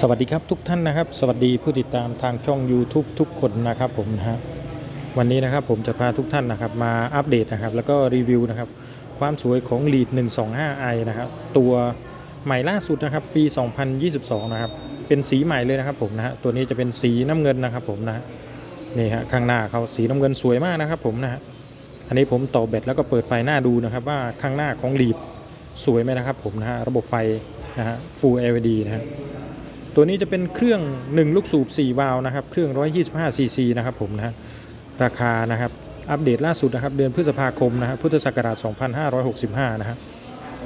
สวัสดีครับทุกท่านนะครับ สวัสดีผู้ติดตามทางช่อง YouTube ทุกคนนะครับผมนะฮะวันนี้นะครับผมจะพาทุกท่านนะครับมาอัปเดตนะครับแล้วก็รีวิวนะครับความสวยของ Lead 125i นะครับตัวใหม่ล่าสุดนะครับปี 2022 นะครับเป็นสีใหม่เลยนะครับผมนะฮะตัวนี้จะเป็นสีน้ำเงินนะครับผมนะฮะนี่ฮะข้างหน้าเขาสีน้ำเงินสวยมากนะครับผมนะฮะอันนี้ผมต่อแบตแล้วก็เปิดไฟหน้าดูนะครับว่าข้างหน้าของ Lead สวยไหมนะครับผมนะฮะระบบไฟนะฮะ Full LED นะฮะ ตัวนี้จะเป็นเครื่อง 1 ลูกสูบ 4 วาล์วนะครับ เครื่อง 125 ซีซีนะครับผมนะราคานะครับ อัปเดตล่าสุดนะครับ เดือนพฤษภาคมนะฮะพุทธศักราช 2565 นะฮะ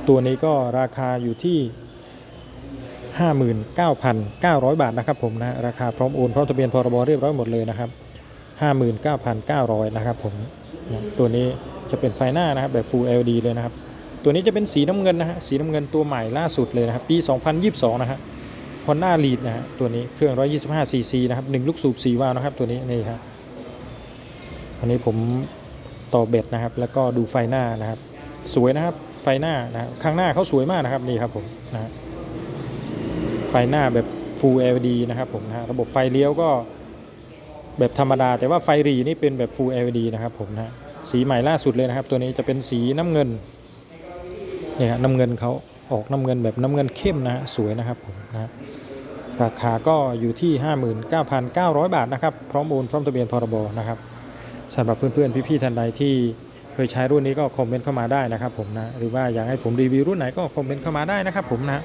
ตัวนี้ก็ราคาอยู่ที่ 59,900 บาทนะครับผมนะราคาพร้อมโอนพร้อมทะเบียนพรบเรียบร้อยหมดเลยนะครับ 59,900 นะครับผมนะตัวนี้จะเป็นไฟหน้านะครับแบบ Full LED เลยนะครับ ตัวนี้จะเป็นสีน้ำเงินนะฮะสีน้ำเงินตัวใหม่ล่าสุดเลยนะครับ ปี 2022 นะฮะ ฮอนด้าลีดนะฮะตัวนี้เครื่อง 125ซีซีนะครับหนึ่งลูกสูบ4วาล์วนะครับตัวนี้นี่ครับอันนี้ผมต่อเบ็ดนะครับ แล้วก็ดูไฟหน้านะครับ สวยนะครับไฟหน้านะฮะข้างหน้าเขาสวยมากนะครับนี่ครับผมนะฮะไฟหน้าแบบ Full LED นะครับผมนะฮะระบบไฟเลี้ยวก็แบบธรรมดา แต่ว่าไฟรีนี่เป็นแบบ Full LED นะครับผมนะฮะสีใหม่ล่าสุดเลยนะครับ ตัวนี้จะเป็นสีน้ำเงินเนี่ยฮะน้ำเงินเขา ออกน้ำเงินแบบน้ำเงินเข้มนะฮะสวยนะครับผมนะฮะราคาก็อยู่ที่ 59,900 บาทนะครับ พร้อมโอนพร้อมทะเบียนพรบนะครับสำหรับเพื่อนๆพี่ๆท่านใดที่เคยใช้รุ่นนี้ก็คอมเมนต์เข้ามาได้นะครับผมนะหรือว่าอยากให้ผมรีวิวรุ่นไหนก็คอมเมนต์เข้ามาได้นะครับผมนะ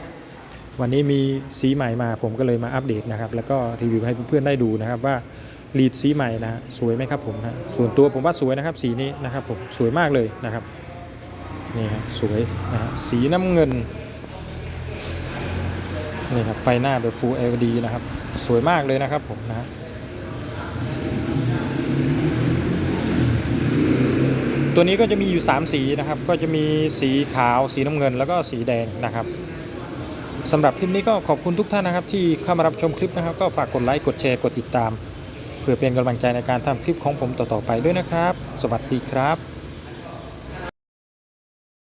วันนี้มีสีใหม่มาผมก็เลยมาอัปเดตนะครับแล้วก็รีวิวให้เพื่อนๆได้ดูนะครับว่าลีดสีใหม่นะสวยไหมครับผมนะส่วนตัวผมว่าสวยนะครับสีนี้นะครับผมสวยมากเลยนะครับ นี่ฮะสวยนะฮะสีน้ำเงินนี่ครับไฟหน้าแบบ Full LED นะครับ สวยมากเลยนะครับผมนะตัวนี้ก็จะมีอยู่ 3 สีนะครับ ก็จะมีสีขาวสีน้ำเงิน แล้วก็สีแดงนะครับสำหรับคลิปนี้ก็ขอบคุณทุกท่านนะครับ ที่เข้ามารับชมคลิปนะครับ ก็ฝากกดไลค์กดแชร์กดติดตาม เพื่อเป็นกำลังใจในการทำคลิปของผมต่อๆไปด้วยนะครับ สวัสดีครับ